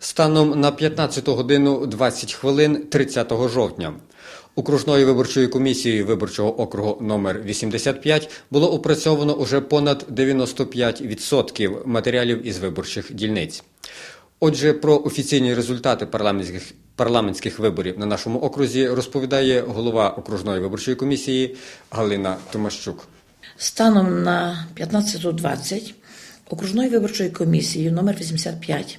Станом на 15 годину 20 хвилин 30 жовтня окружною виборчою комісією виборчого округу номер 85 було опрацьовано уже понад 95% матеріалів із виборчих дільниць. Отже, про офіційні результати парламентських парламентських виборів на нашому окрузі розповідає голова окружної виборчої комісії Галина Томащук. Станом на 15.20 окружною виборчою комісією номер 85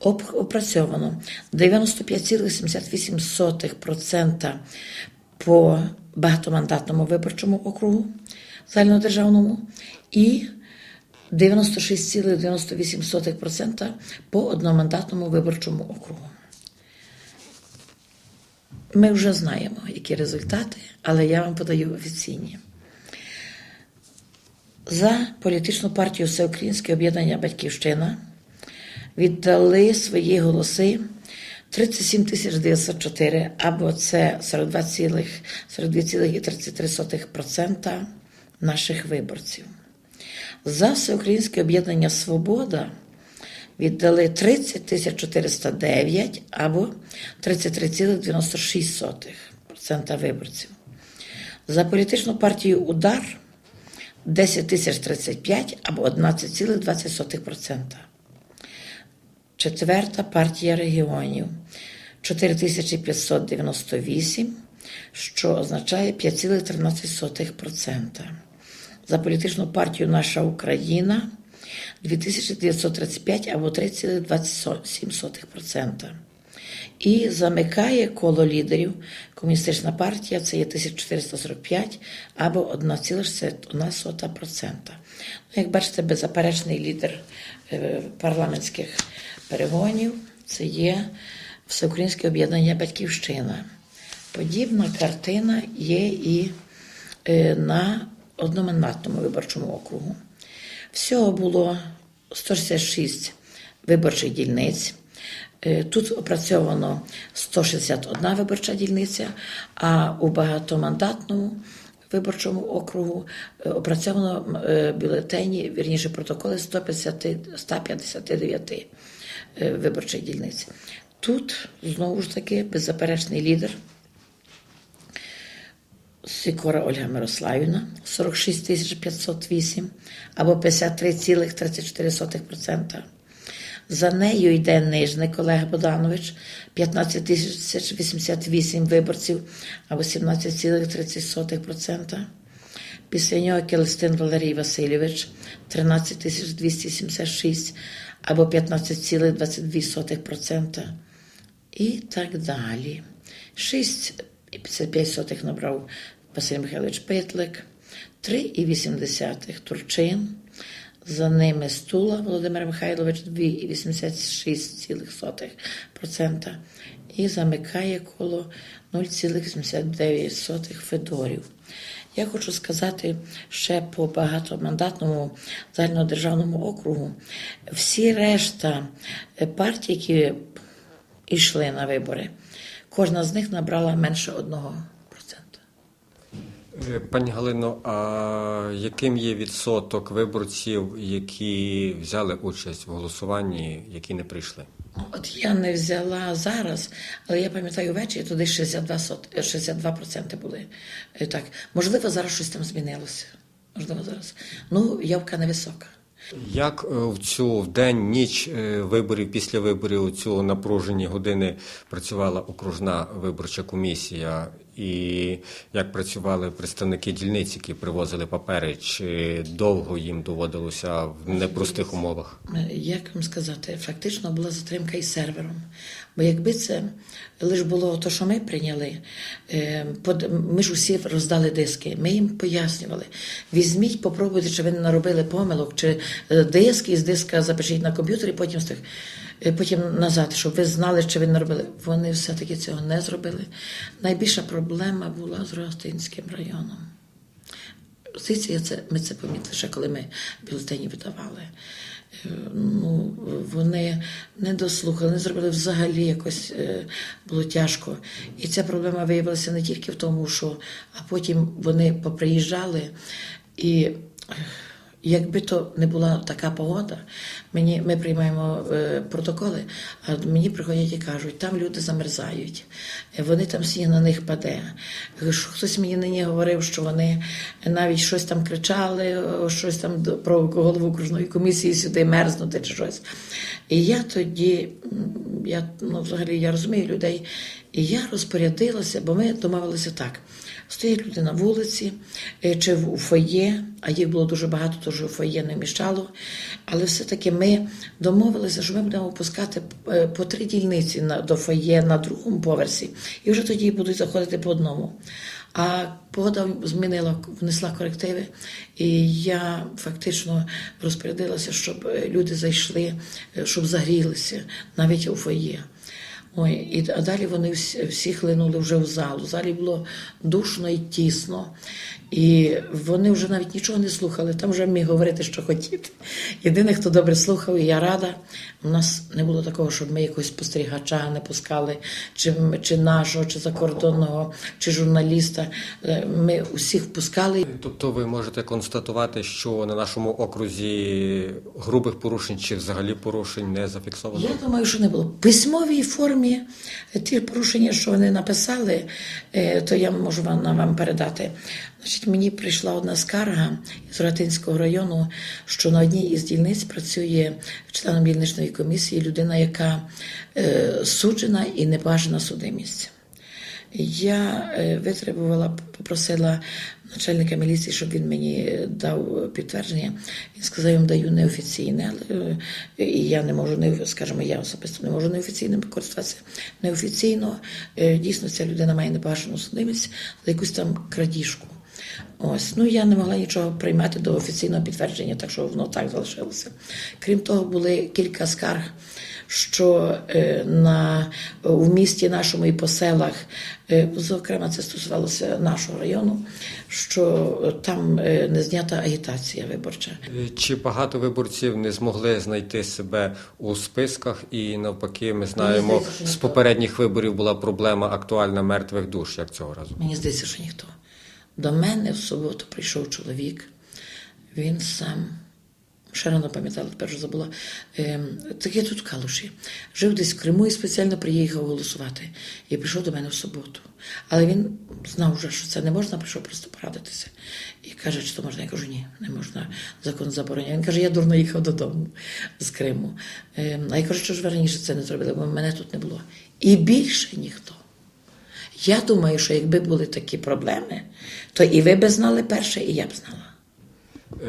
об- опрацьовано 95,78% по багатомандатному виборчому округу загальнодержавному і 96,98% по одномандатному виборчому округу. Ми вже знаємо, які результати, але я вам подаю офіційні. За політичну партію Всеукраїнське об'єднання Батьківщина віддали свої голоси 37 тисяч 904, або це 42,33% 42,33% наших виборців. За Всеукраїнське об'єднання Свобода віддали 30 409 або 33,96% виборців. За політичну партію Удар 10 тисяч 35 або 11,20%. Четверта партія регіонів 4598, що означає 5,13%. За політичну партію Наша Україна 2935 або 3,27%. І замикає коло лідерів комуністична партія, це є 1445 або 1,61%. Ну, як бачите, беззаперечний лідер е, парламентських перегонів це є Всеукраїнське об'єднання Батьківщина. Подібна картина є і е, на одномандатному виборчому округу. Всього було 166 виборчих дільниць. Е, Тут опрацьовано 161 виборча дільниця, а у багатомандатному виборчому округу е, опрацьовано е, бюлетені, вірніше протоколи 150, 159 е, виборчих дільниць. Тут знову ж таки беззаперечний лідер Сікора Ольга Мирославівна 46 тисяч 508 або 53,34%. За нею йде нижник Олег Богданович 15 тисяч 88 виборців або 17,30%. Після нього Келестин Валерій Васильович 13 276 або 15,22%. І так далі. 6,55 набрав Василь Михайлович Петлик, 3,8 Турчин, за ними Стула Володимир Михайлович 2,86% і замикає коло 0,79 Федорів. Я хочу сказати ще по багатомандатному загальнодержавному округу. Всі решта партій, які йшли на вибори, кожна з них набрала менше 1%. Е, Пані Галино, а яким є відсоток виборців, які взяли участь в голосуванні, які не прийшли? От я не взяла зараз, але я пам'ятаю ввечері туди 62, сот- е, 62% були. Е, Так, можливо, зараз щось там змінилося. Можливо, зараз. Ну, явка невисока. Як е, в цю в день, ніч е, виборів, після виборів, у цю напружені години працювала окружна виборча комісія, і як працювали представники дільниць, які привозили папери, чи довго їм доводилося в непростих умовах? Е, Як вам сказати, фактично була затримка із сервером. Бо якби це лише було те, що ми прийняли, е, ми ж усі роздали диски, ми їм пояснювали. Візьміть, попробуйте, чи ви не наробили помилок, чи е, диски із диска запишіть на комп'ютері, потім з тих. Е, Потім назад, щоб ви знали, чи ви не робили. Вони все-таки цього не зробили. Найбільша проблема була з Ростинським районом. Це, ми це помітили ще коли ми бюлетені видавали. Е, Ну, вони не дослухали, не зробили взагалі якось е, було тяжко. І ця проблема виявилася не тільки в тому, що а потім вони поприїжджали і. Якби то не була така погода, мені ми приймаємо е, протоколи, а мені приходять і кажуть, там люди замерзають, вони там сніг на них паде. Хтось мені нині говорив, що вони навіть щось там кричали, щось там про голову окружної комісії сюди мерзнути чи щось. І я тоді, я ну, взагалі я розумію людей, і я розпорядилася, бо ми домовилися так. Стоять люди на вулиці е, чи у фоє, а їх було дуже багато, тож у фоє не вміщало. Але все-таки ми домовилися, що ми будемо пускати е, по три дільниці до фоє на другому поверсі, і вже тоді будуть заходити по одному. А погода змінила, внесла корективи, і я фактично розпорядилася, щоб е, люди зайшли, щоб загрілися навіть у фоє. Ой, і а далі вони всі, хлинули вже в залу. В залі було душно і тісно. І вони вже навіть нічого не слухали. Там вже міг говорити, що хотіти. Єдине, хто добре слухав, і я рада. У нас не було такого, щоб ми якогось спостерігача не пускали, чи, чи нашого, чи закордонного, чи журналіста. Е, Ми усіх впускали. Тобто ви можете констатувати, що на нашому окрузі грубих порушень чи взагалі порушень не зафіксовано? Я думаю, що не було. Письмовій формі е, ті порушення, що вони написали, е, то я можу вам, вам передати. Значить, мені прийшла одна скарга з Ратинського району, що на одній із дільниць працює членом дільничної комісії людина, яка е, суджена і не бажана судимість. Я е, витребувала, попросила начальника міліції, щоб він мені дав підтвердження. Він сказав, я вам даю неофіційне, але е, і я не можу не скажімо, я особисто не можу неофіційним користуватися. Неофіційно е, дійсно ця людина має небажану судимість за якусь там крадіжку. Ось, ну я не могла нічого приймати до офіційного підтвердження, так що воно так залишилося. Крім того, були кілька скарг, що е, на, в місті нашому і по селах, е, зокрема, це стосувалося нашого району, що там е, не знята агітація виборча. Чи багато виборців не змогли знайти себе у списках, і навпаки, ми знаємо, здається, з попередніх виборів була проблема актуальна мертвих душ, як цього разу. Мені здається, що ніхто. До мене в суботу прийшов чоловік, він сам. Ще рано пам'ятала, тепер вже забула. Ем, таке тут в Калуші. Жив десь в Криму і спеціально приїхав голосувати. І прийшов до мене в суботу. Але він знав вже, що це не можна, прийшов просто порадитися. І каже, то можна. Я кажу, ні, не можна. Закон забороняє. Він каже, я дурно їхав додому з Криму. Ем, а я кажу, що ж ви раніше це не зробили, бо мене тут не було. І більше ніхто. Я думаю, що якби були такі проблеми, то і ви б знали перше, і я б знала.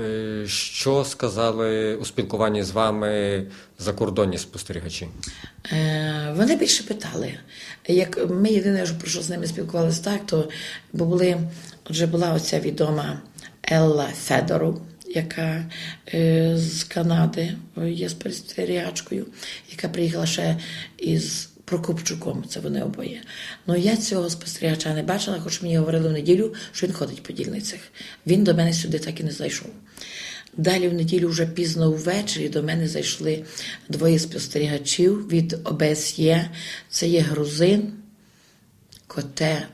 Е, Що сказали у спілкуванні з вами закордонні спостерігачі? Е, вони більше питали. Як ми єдине, що про що з ними спілкувалися так, то бо були, отже, була оця відома Елла Федоров, яка е, з Канади є спостерігачкою, яка приїхала ще із Прокопчуком, це вони обоє. Ну я цього спостерігача не бачила, хоч мені говорили в неділю, що він ходить по дільницях. Він до мене сюди так і не зайшов. Далі в неділю вже пізно ввечері до мене зайшли двоє спостерігачів від ОБСЄ. Це є грузин, коте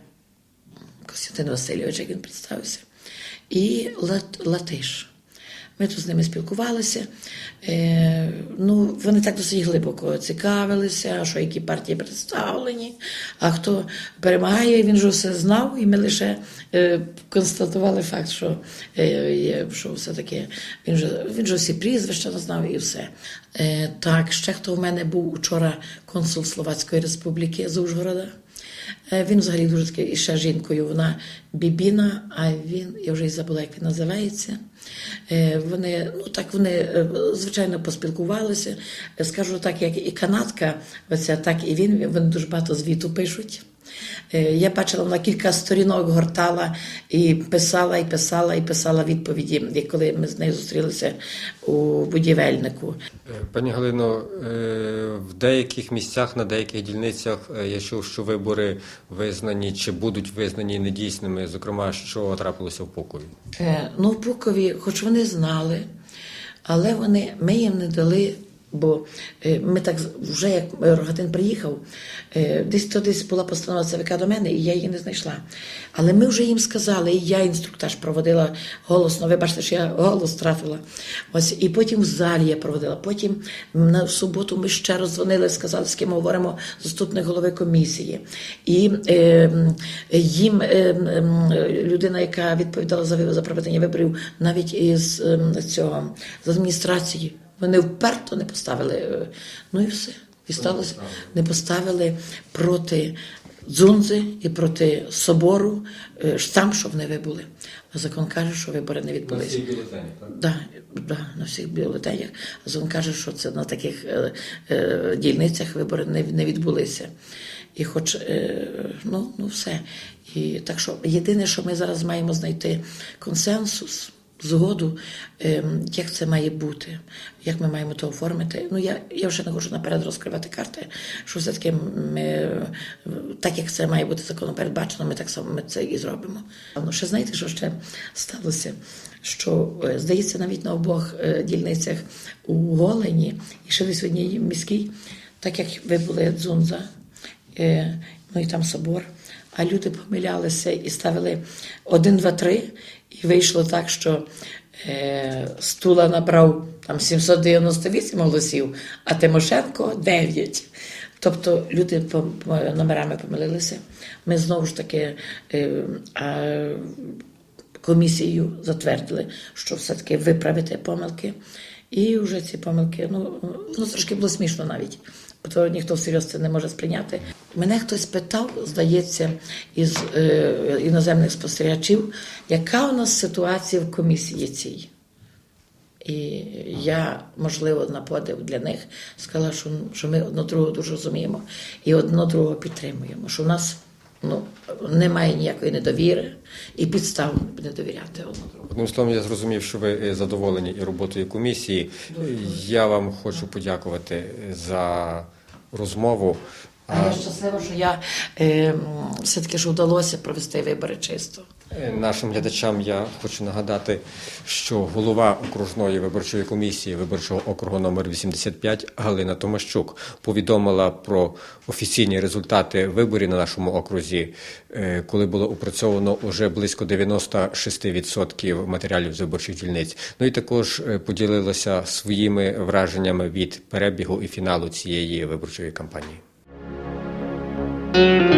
Костянтин Васильович, як він представився, і Лат- Латиш. Ми тут з ними спілкувалися. Е, ну, вони так досить глибоко цікавилися, що які партії представлені, а хто перемагає, він вже все знав, і ми лише е, констатували факт, що, е, що все-таки він вже, він вже всі прізвища знав і все. Так, ще хто в мене був учора консул Словацької Республіки з Ужгорода. Е, Він взагалі дуже такий і ще жінкою, вона бібіна, а він, я вже й забула, як він називається. Е, Вони, ну так вони, е, звичайно, поспілкувалися. Скажу так, як і канадка, оця, так і він, вони дуже багато звіту пишуть. Е, Я бачила, вона кілька сторінок гортала і писала, і писала, і писала відповіді, коли ми з нею зустрілися у будівельнику. Е, Пані Галино, е, в деяких місцях, на деяких дільницях я чув, що вибори визнані чи будуть визнані недійсними, зокрема, що трапилося в Покові. Е, Ну, в Букові, хоч вони знали, Але вони, ми їм не дали. Бо е, ми так вже як Рогатин приїхав, е, десь то десь була постанова ЦВК до мене, і я її не знайшла. Але ми вже їм сказали, і я інструктаж проводила голосно. Ви бачите, що я голос втратила. Ось і потім в залі я проводила. Потім на суботу ми ще раз дзвонили, сказали, з ким говоримо заступник голови комісії. І е, їм е, м, людина, яка відповідала за, за проведення виборів, навіть із ем, цього з адміністрації. Вони вперто не поставили. е, Ну і все. І сталося. Не поставили проти Дзунзи і проти собору е, штамп, щоб не вибули. А закон каже, що вибори не відбулися. Да, да, на всіх бюлетенях. А закон каже, що це на таких е, е, дільницях вибори не, не відбулися. І хоч, е, ну, ну все. І так що єдине, що ми зараз маємо знайти консенсус, згоду, ем, як це має бути, як ми маємо то оформити. Ну, я, я вже не хочу наперед розкривати карти, що все-таки ми, е, так як це має бути законом передбачено, ми так само ми це і зробимо. Ну, ще знаєте, що ще сталося? Що, е, здається, навіть на обох е, дільницях у Голені і ще десь в одній міській, так як ви були Дзунза, е, ну і там собор. А люди помилялися і ставили 1, 2, 3, і вийшло так, що е, Стула набрав там 798 голосів, а Тимошенко 9. Тобто люди по, номерами помилилися. Ми знову ж таки е, комісією затвердили, що все-таки виправити помилки. І вже ці помилки, ну, ну трошки було смішно навіть, бо то ніхто всерйоз це не може сприйняти. Мене хтось питав, здається, із е, іноземних спостерігачів, яка у нас ситуація в комісії цій. І я, можливо, на подив для них сказала, що, що ми одно другого дуже розуміємо і одно другого підтримуємо. Що в нас ну, немає ніякої недовіри і підстав не довіряти одне другому. Одним словом, я зрозумів, що ви е, задоволені і роботою комісії. Я вам хочу подякувати за розмову. А я щаслива, що я е, все-таки ж вдалося провести вибори чисто. Е, Нашим глядачам я хочу нагадати, що голова окружної виборчої комісії виборчого округу номер 85 Галина Томащук повідомила про офіційні результати виборів на нашому окрузі, е, коли було опрацьовано уже близько 96% матеріалів з виборчих дільниць. Ну і також е, поділилася своїми враженнями від перебігу і фіналу цієї виборчої кампанії. Thank you.